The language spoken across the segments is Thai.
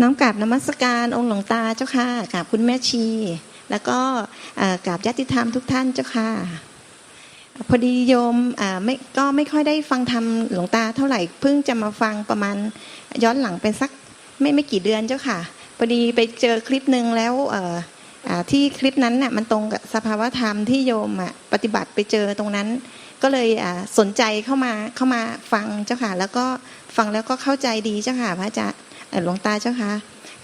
น้อมกราบนมัสการองค์หลวงตาเจ้าค่ะกราบคุณแม่ชี แล้วก็กราบญาติธรรมทุกท่านเจ้าค่ะพอดีโยมอ่าไม่ก็ไม่ค่อยได้ฟังธรรมหลวงตาเท่าไหร่เพิ่งจะมาฟังประมาณย้อนหลังเป็นสักไม่ไม่กี่เดือนเจ้าค่ะพอดีไปเจอคลิปหนึ่งแล้วเอออ่าที่คลิปนั้นน่ะมันตรงกับสภาวธรรมที่โยมอะปฏิบัติไปเจอตรงนั้น ก็เลยอ่าสนใจเข้ามาเข้ามาฟังเจ้าค่ะ แล้วก็ฟังแล้วก็เข้าใจดีเจ้าค่ะพระอาจารย์ หลวงตาเจ้าค่ะ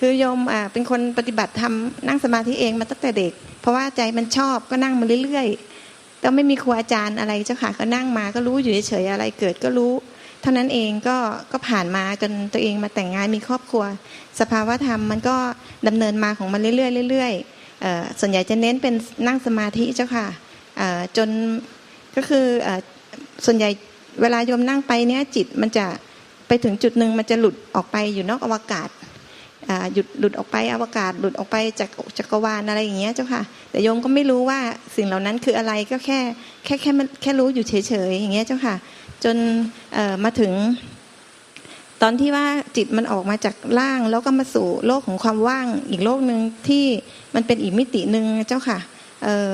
คือโยมเป็นคนปฏิบัติธรรมนั่งสมาธิเองมาตั้งแต่เด็ก เพราะว่าใจมันชอบก็นั่งมาเรื่อยๆก็ไม่มีครูอาจารย์อะไรเจ้าค่ะก็นั่งมาก็รู้อยู่เฉยๆอะไรเกิดก็รู้ เท่านั้นเองก็ก็ผ่านมาจนตัวเองมาแต่งงานมีครอบครัว สภาวธรรมมันก็ดำเนินมาของมันเรื่อยๆเรื่อยๆส่วนใหญ่จะเน้นเป็นนั่งสมาธิเจ้าค่ะจนก็คือเอ่อส่วนใหญ่เวลาโยมนั่งไปเนี้ยจิตมันจะ ไปถึงจุดหนึ่งมันจะหลุดออกไปอยู่นอกอวกาศอ่าหยุดหลุดออกไปอวกาศหลุดออกไปจากจักรวาลอะไรอย่างเงี้ยเจ้าค่ะ แต่โยมก็ไม่รู้ว่าสิ่งเหล่านั้นคืออะไรก็แค่แค่แค่แค่รู้อยู่เฉยๆอย่างเงี้ยเจ้าค่ะ จนเอ่อมาถึง ตอนที่ว่าจิตมันออกมาจากร่างแล้วก็มาสู่โลกของความว่างอีกโลกหนึ่งที่มันเป็นอีกมิติหนึ่งเจ้าค่ะเอ่อ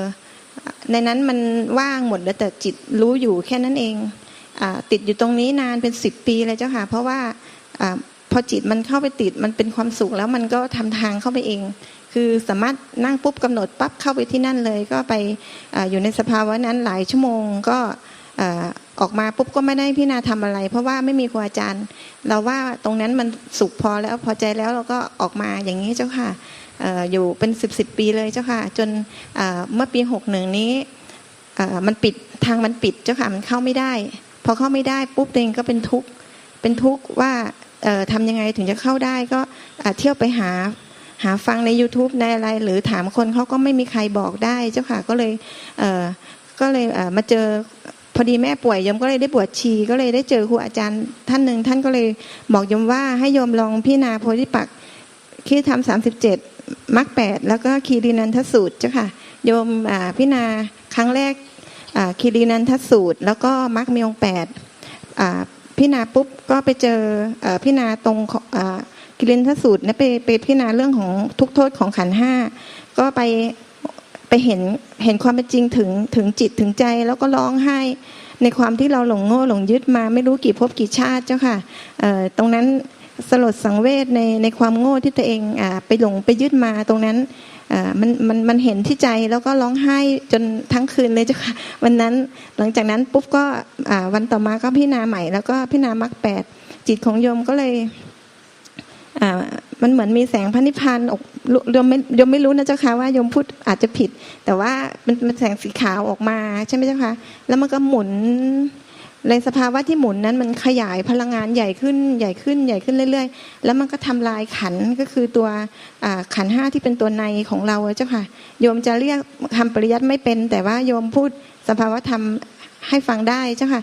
ในนั้นมันว่างหมดแล้วแต่จิตรู้อยู่แค่นั้นเอง ติดอยู่ตรงนี้นานเป็นสิบปีเลยเจ้าค่ะ เพราะว่าอพอจิตมันเข้าไปติดมันเป็นความสุขแล้วมันก็ทำทางเข้าไปเอง คือสามารถนั่งปุ๊บกำหนดปั๊บเข้าไปที่นั่นเลย ก็ไปออยู่ในสภาวะนั้นหลายชั่วโมงก็ออกมาปุ๊บก็ไม่ได้พิจารณาทำอะไร เพราะว่าไม่มีครูอาจารย์ เราว่าตรงนั้นมันสุขพอแล้วพอใจแล้วเราก็ออกมาอย่างนี้เจ้าค่ะอออยู่เป็นสิบสิบปีเลยเจ้าค่ะ จนเมื่อปีหกหนึ่งนี้มันปิดทางมันปิดเจ้าค่ะมันเข้าไม่ได้ พอเข้าไม่ได้ปุ๊บตัวเองก็เป็นทุกข์เป็นทุกข์ว่าเอ่อทำยังไงถึงจะเข้าได้ก็เที่ยวไปหาหาฟังใน YouTube ในอะไร หรือถามคนเขาก็ไม่มีใครบอกได้เจ้าค่ะก็เลยเก็เลยเมาเจอพอดีแม่ป่วยยมก็เลยได้บวชชีก็เลยได้เจอครูอาจารย์ท่านหนึ่งท่านก็เลยบอกยมว่าให้ยมลองพิจารณาโพธิปักคีธรรมสามสิบเจ็ดมรรคแปดแล้วก็คีรีนันทสูตรเจ้าค่ะโยมพิจารณาครั้งแรก คีรีนันทสูตร แล้วก็มรรคมีองค์แปดพิจารณาปุ๊บก็ไปเจอเอ่อพิจาตรงของอ่ากิรินทสูตรนะไปไปพิจารณาเรื่องของทุกโทษของขันห้าก็ไปไปเห็นเห็นความเป็นจริงถึงถึงจิตถึงใจแล้วก็ร้องไห้ในความที่เราหลงโง่หลงยึดมาไม่รู้กี่ภพกี่ชาติเจ้าค่ะตรงนั้นสลดสังเวชในในความโง่ที่ตัวเองอไปหลงไปยึดมาตรงนั้น มันมันมันเห็นที่ใจแล้วก็ร้องไห้จนทั้งคืนเลยเจ้าค่ะวันนั้นหลังจากนั้นปุ๊บก็วันต่อมาก็พิจารณาใหม่ แล้วก็พิจารณามรรคแปดจิตของโยมก็เลยมันเหมือนมีแสงพระนิพพานออกโยมไม่โยมไม่รู้นะเจ้าค่ะว่าโยมพูดอาจจะผิด แต่ว่ามันมันแสงสีขาวออกมาใช่ไหมเจ้าค่ะแล้วมันก็หมุน ในสภาวะที่หมุนนั้นมันขยายพลังงานใหญ่ขึ้นใหญ่ขึ้นใหญ่ขึ้นเรื่อย ๆ แล้วมันก็ทำลายขันก็คือตัวขันห้าที่เป็นตัวในของเราเจ้าค่ะ โยมจะเรียกคำปริยัติไม่เป็น แต่ว่าโยมพูดสภาวะธรรมให้ฟังได้เจ้าค่ะ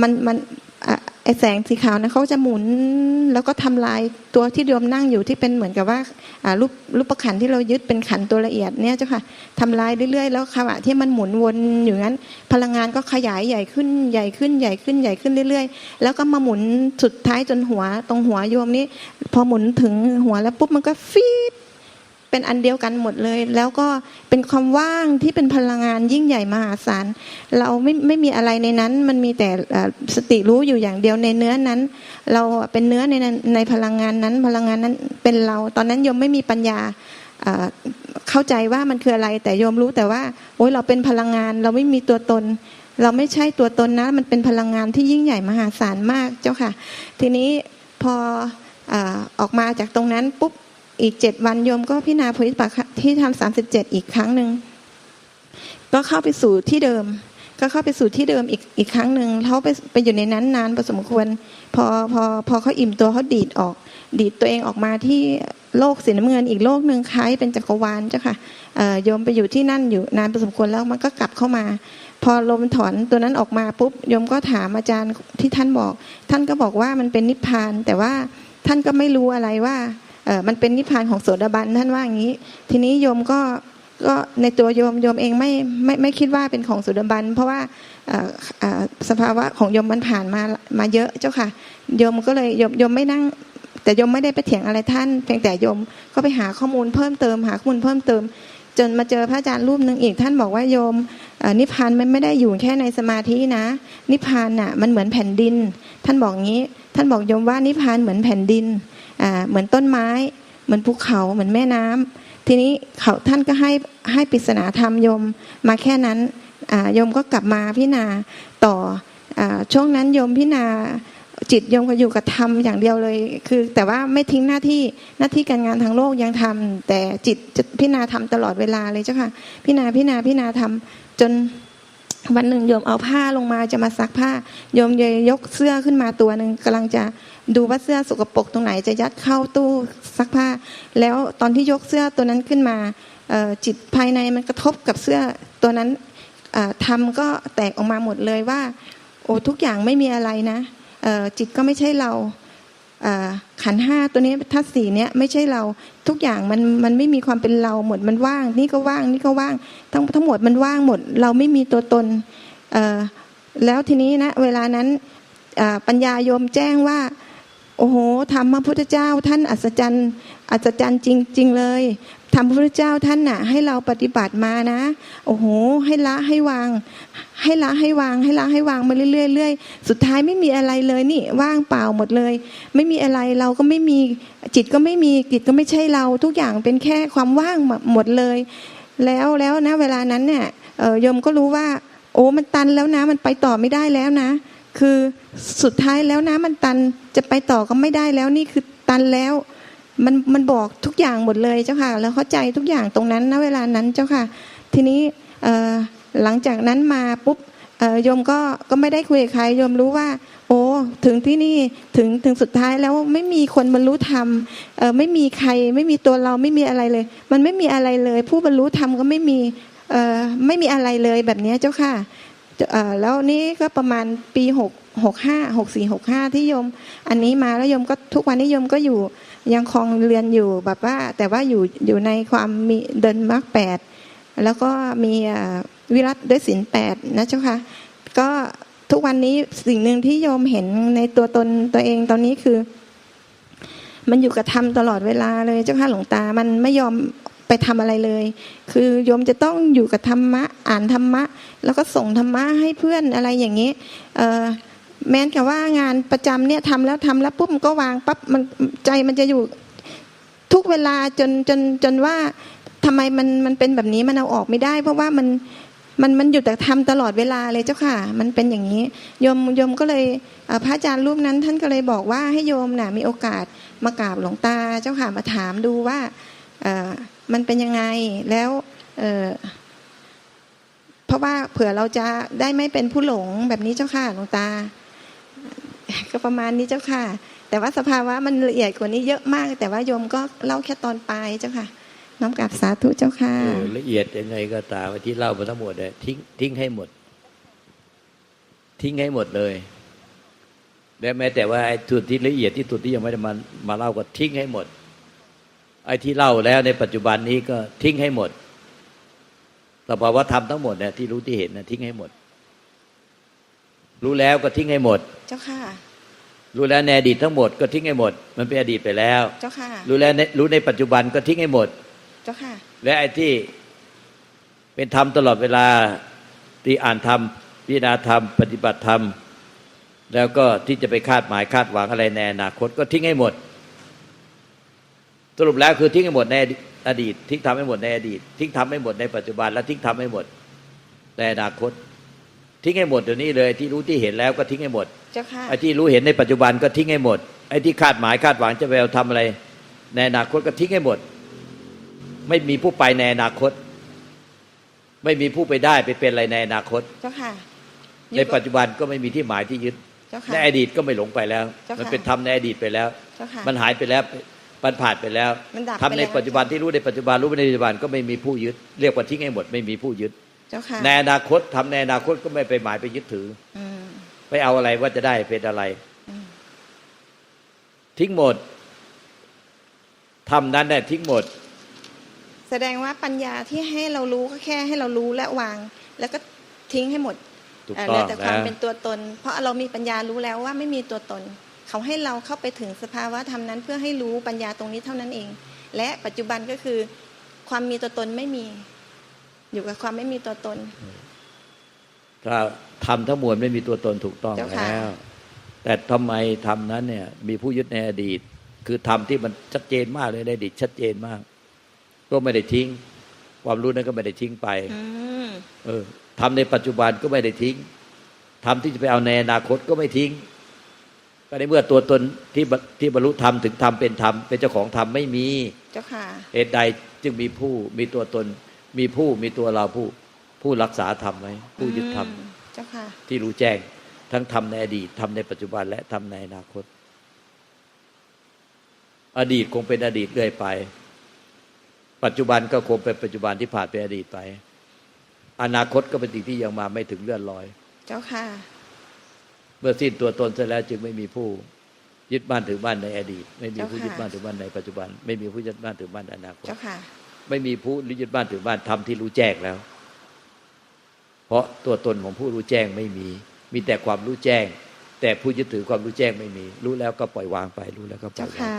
มันมัน ไอแสงสีขาวนะเขาจะหมุนแล้วก็ทำลายตัวที่โยมนั่งอยู่ที่เป็นเหมือนกับว่าารูปรูปประขันที่เรายึดเป็นขันตัวละเอียดเนี่ยเจ้าค่ะทำลายเรื่อยๆ แล้วขณะที่มันหมุนวนอยู่นั้น พลังงานก็ขยายใหญ่ขึ้นใหญ่ขึ้นใหญ่ขึ้นใหญ่ขึ้นเรื่อย ๆ แล้วก็มาหมุนสุดท้ายจนหัวตรงหัวโยมนี้พอหมุนถึงหัวแล้วปุ๊บมันก็ฟีด เป็นอันเดียวกันหมดเลย แล้วก็เป็นความว่างที่เป็นพลังงานยิ่งใหญ่มหาศาลเราไม่ไม่มีอะไรในนั้น มันมีแต่สติรู้อยู่อย่างเดียวในเนื้อนั้น เราเป็นเนื้อในในพลังงานนั้น พลังงานนั้นเป็นเรา ตอนนั้นโยมไม่มีปัญญาเข้าใจว่ามันคืออะไร แต่โยมรู้แต่ว่าโอ้ยเราเป็นพลังงาน เราไม่มีตัวตน เราไม่ใช่ตัวตนนะ มันเป็นพลังงานที่ยิ่งใหญ่มหาศาลมากเจ้าค่ะ ทีนี้พอออกมาจากตรงนั้นปุ๊บ อีกเจ็ดวันโยมก็พิจารณาโพธิปักที่ทำสามสิบเจ็ดอีกครั้งหนึ่งก็เข้าไปสู่ที่เดิม ก็เข้าไปสู่ที่เดิมอีกอีกครั้งหนึ่งเขาไปไปอยู่ในนั้นนานพอสมควร พอพอพอเขาอิ่มตัวเขาดีดออก ดีดตัวเองออกมาที่โลกสีน้ำเงินอีกโลกหนึ่งคล้ายเป็นจักรวาลเจ้าค่ะโยมไปอยู่ที่นั่นอยู่นานพอสมควรแล้วมันก็กลับเข้ามา พอลมถอนตัวนั้นออกมาปุ๊บโยมก็ถามอาจารย์ที่ท่านบอก ท่านก็บอกว่ามันเป็นนิพพาน แต่ว่าท่านก็ไม่รู้อะไรว่า มันเป็นนิพพานของโสดาบันท่านว่าอย่างนี้ ทีนี้โยมก็ก็ในตัวโยมโยมเองไม่ไม่ไม่คิดว่าเป็นของโสดาบัน เพราะว่าสภาวะของโยมมันผ่านมามาเยอะเจ้าค่ะโยมก็เลยโยมโยมไม่นั่ง แต่โยมไม่ได้ไปเถียงอะไรท่าน เพียงแต่โยมก็ไปหาข้อมูลเพิ่มเติมหาข้อมูลเพิ่มเติม จนมาเจอพระอาจารย์รูปหนึ่งอีกท่านบอกว่าโยมนิพพานมันไม่ได้อยู่แค่ในสมาธินะ นิพพานน่ะมันเหมือนแผ่นดิน ท่านบอกงี้ ท่านบอกโยมว่านิพพานเหมือนแผ่นดิน เหมือนต้นไม้ เหมือนภูเขาเหมือนแม่น้ำทีนี้เขาท่านก็ให้ให้ปริศนาธรรมโยมมาแค่นั้นโยมก็กลับมาพิจารณาต่ออช่วงนั้นโยมพิจารณาจิตโยมก็อยู่กับธรรมอย่างเดียวเลย คือ แต่ว่าไม่ทิ้งหน้าที่หน้าที่การงานทางโลกยังทำแต่จิตจพิจารณาทำตลอดเวลาเลยเจ้าค่ะพิจารณาพิจารณาพิจารณาทำจนวันหนึ่งโยมเอาผ้าลงมาจะมาซักผ้าโยมเลยยกเสื้อขึ้นมาตัวหนึ่งกำลังจะ ดูว่าเสื้อสกปรกตรงไหนจะยัดเข้าตู้ซักผ้า แล้วตอนที่ยกเสื้อตัวนั้นขึ้นมาจิตภายในมันกระทบกับเสื้อตัวนั้นทำก็แตกออกมาหมดเลยว่า โอ้ทุกอย่างไม่มีอะไรนะจิตก็ไม่ใช่เราขันห้าตัวนี้ทัศสีเนี้ยไม่ใช่เราทุกอย่างมันมันไม่มีความเป็นเราหมดมันว่าง นี่ก็ว่างนี่ก็ว่าง ทั้งทั้งหมดมันว่างหมด เราไม่มีตัวตนแล้วทีนี้นะเวลานั้นปัญญาโยมแจ้งว่า โอ้โหธรรมพระพุทธเจ้าท่านอัศจรรย์อัศจรรย์จริง ๆ เลยธรรมพระพุทธเจ้าท่านน่ะ ให้เราปฏิบัติมานะ โอ้โห ให้ละให้วาง ให้ละให้วาง ให้ละให้วางมาเรื่อยๆเรื่อยๆสุดท้ายไม่มีอะไรเลยนี่ว่างเปล่าหมดเลย ไม่มีอะไรเราก็ไม่มีจิตก็ไม่มีจิตก็ไม่ใช่เราทุกอย่างเป็นแค่ความว่างหมดเลย แล้วแล้วนะ เวลานั้นเนี่ยเอ่อโยมก็รู้ว่า โอ้มันตันแล้วนะ มันไปต่อไม่ได้แล้วนะ คือสุดท้ายแล้วนะมันตันจะไปต่อก็ไม่ได้แล้วนี่คือตันแล้ว มันมันบอกทุกอย่างหมดเลยเจ้าค่ะ แล้วเข้าใจทุกอย่างตรงนั้นนะเวลานั้นเจ้าค่ะ ทีนี้หลังจากนั้นมาปุ๊บโยมก็ก็ไม่ได้คุยกับใครโยมรู้ว่า โอ้ถึงที่นี่ถึงถึงสุดท้ายแล้วไม่มีคนบรรลุธรรมไม่มีใครไม่มีตัวเราไม่มีอะไรเลย มันไม่มีอะไรเลย ผู้บรรลุธรรมก็ไม่มีไม่มีอะไรเลยแบบนี้เจ้าค่ะ แล้วนี่ก็ประมาณปีหกหกห้าหกสี่หกห้าที่โยม อันนี้มาแล้วโยมก็ทุกวันนี้โยมก็อยู่ยังคลองเรียนอยู่แบบว่า แต่ว่าอยู่อยู่ในความมีเดินมรรคแปดแล้วก็มีวิรัตด้วยศีลแปดนะเจ้าค่ะก็ทุกวันนี้สิ่งหนึ่งที่โยมเห็นในตัวตนตัวเองตอนนี้คือ มันอยู่กับธรรมตลอดเวลาเลยเจ้าค่ะหลวงตา มันไม่ยอม ไปทำอะไรเลย คือโยมจะต้องอยู่กับธรรมะอ่านธรรมะ แล้วก็ส่งธรรมะให้เพื่อนอะไรอย่างนี้แม้นแต่ว่างานประจำเนี่ยทำแล้วทำแล้วปุ๊บมันก็วางปั๊บมันใจมันจะอยู่ทุกเวลาจนจนจนว่าทำไมมันมันเป็นแบบนี้มันเอาออกไม่ได้ เพราะว่ามันมันมันอยู่แต่ทำตลอดเวลาเลยเจ้าค่ะ มันเป็นอย่างนี้โยมโยมก็เลยพระอาจารย์รูปนั้นท่านก็เลยบอกว่าให้โยมน่ะมีโอกาสมากราบหลวงตาเจ้าค่ะมาถามดูว่าอ มันเป็นยังไงแล้วเเพราะว่าเผื่อเราจะได้ไม่เป็นผู้หลงแบบนี้เจ้าค่ะหลวงตา ก็ประมาณนี้เจ้าค่ะ แต่ว่าสภาวะมันละเอียดกว่านี้เยอะมาก แต่ว่าโยมก็เล่าแค่ตอนปลายเจ้าค่ะ น้อมกราบสาธุเจ้าค่ะละเอียดยังไงก็ตามที่เล่ามาทั้งหมดเนี่ยทิ้งทิ้งให้หมด ทิ้งให้หมดเลยและแม้แต่ว่าไอ้ส่วนที่ละเอียดที่สุดที่ยังไม่ได้มามาเล่าก็ทิ้งให้หมด ไอ้ที่เล่าแล้วในปัจจุบันนี้ก็ทิ้งให้หมดสภาวะธรรมทั้งหมดเนี่ยที่รู้ที่เห็นนะทิ้งให้หมด รู้แล้วก็ทิ้งให้หมด เจ้าค่ะ รู้แล้วในอดีตทั้งหมดก็ทิ้งให้หมด มันเป็นอดีตไปแล้ว เจ้าค่ะ รู้แล้วในรู้ในปัจจุบันก็ทิ้งให้หมด เจ้าค่ะ และไอ้ที่เป็นธรรมตลอดเวลาที่อ่านธรรมพิจารณาธรรม ปฏิบัติธรรม แล้วก็ที่จะไปคาดหมายคาดหวังอะไรในอนาคตก็ทิ้งให้หมด สรุปแล้วคือทิ้งให้หมดในอดีต ทิ้งทำให้หมดในอดีต ทิ้งทำให้หมดในปัจจุบันและทิ้งทำให้หมดในอนาคต ทิ้งให้หมดเดี๋ยวนี้เลย ที่รู้ที่เห็นแล้วก็ทิ้งให้หมดเจ้าค่ะไอ้ที่รู้เห็นในปัจจุบันก็ทิ้งให้หมดไอ้ที่คาดหมายคาดหวังจะไปเอาทำอะไร ในอนาคตก็ทิ้งให้หมด ไม่มีผู้ไปในอนาคต ไม่มีผู้ไปได้ไปเป็นอะไรในอนาคตเจ้าค่ะในปัจจุบันก็ไม่มีที่หมายที่ยึดเจ้าค่ะในอดีตก็ไม่หลงไปแล้วเจ้าค่ะมันเป็นธรรมในอดีตไปแล้วเจ้าค่ะมันหายไปแล้ว มันผ่านไปแล้วมันดับทำในไปแล้วปัจจุบันที่รู้ในปัจจุบันรู้ในปัจจุบันก็ไม่มีผู้ยึด เรียกว่าทิ้งให้หมดไม่มีผู้ยึดเจ้าค่ะในอนาคตทำในอนาคตก็ไม่ไปหมายไปยึดถืออืมไปเอาอะไรว่าจะได้เป็นอะไรอืมทิ้งหมดทำนั้นเนี่ยทิ้งหมด แสดงว่าปัญญาที่ให้เรารู้ก็แค่ให้เรารู้และวาง แล้วก็ทิ้งให้หมดถูกเอ่อต้เหลือองแต่ความนะเป็นตัวตน เพราะเรามีปัญญารู้แล้วว่าไม่มีตัวตน เขาให้เราเข้าไปถึงสภาวะธรรมนั้น เพื่อให้รู้ปัญญาตรงนี้เท่านั้นเอง และปัจจุบันก็คือความมีตัวตนไม่มี อยู่กับความไม่มีตัวตนถ้าทำทั้งมวลไม่มีตัวตนถูกต้องเจ้าค่ะแล้ว แต่ทำไมทำนั้นเนี่ย มีผู้ยึดในอดีต คือทำที่มันชัดเจนมากเลยในอดีตชัดเจนมาก ก็ไม่ได้ทิ้ง ความรู้นั้นก็ไม่ได้ทิ้งไปอืมเออทำในปัจจุบันก็ไม่ได้ทิ้งทำที่จะไปเอาในอนาคตก็ไม่ทิ้ง ก็ในเมื่อตัวตนที่บรที่บรรลุธรรมถึงธรรมเป็นธรรมเป็นเจ้าของธรรมไม่มีเจ้าค่ะเหตุใดจึงมีผู้มีตัวตน มีผู้มีตัวเราผู้ผู้รักษาธรรมไว้ผู้ยึดธรรมอืเจ้าค่ะที่รู้แจ้งทั้งทำในอดีตทำในปัจจุบันและทำในอนาคต อดีตคงเป็นอดีตเรื่อยไป ปัจจุบันก็คงเป็นปัจจุบันที่ผ่านไปอดีตไป อนาคตก็เป็นสิ่งที่ยังมาไม่ถึงเลื่อนลอย เจ้าค่ะ เมื่อสิ้นตัวตนเสร็จแล้วจึงไม่มีผู้ยึดบ้านถือบ้านในอดีต ไม่มีผู้เจ้าค่ะยึดบ้านถือบ้านในปัจจุบัน ไม่มีผู้ยึดบ้านถือบ้านในอนาคตเจ้าค่ะไม่มีผู้ยึดบ้านถือบ้านทำที่รู้แจ้งแล้ว เพราะตัวตนของผู้รู้แจ้งไม่มี มีแต่ความรู้แจ้ง แต่ผู้ยึดถือความรู้แจ้งไม่มี รู้แล้วก็ปล่อยวางไป รู้แล้วก็ปล่อยวางไปเจ้าค่ะ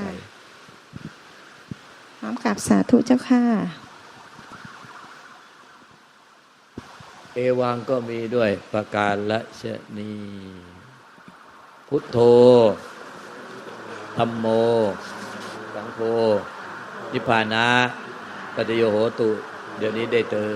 น้อมกราบสาธุเจ้าค่ะ เอวังก็มีด้วยประการละชนี พุทโธธรรมโม สังโฆนิพพานะปัจโยโหตุ เดี๋ยวนี้ได้เจอ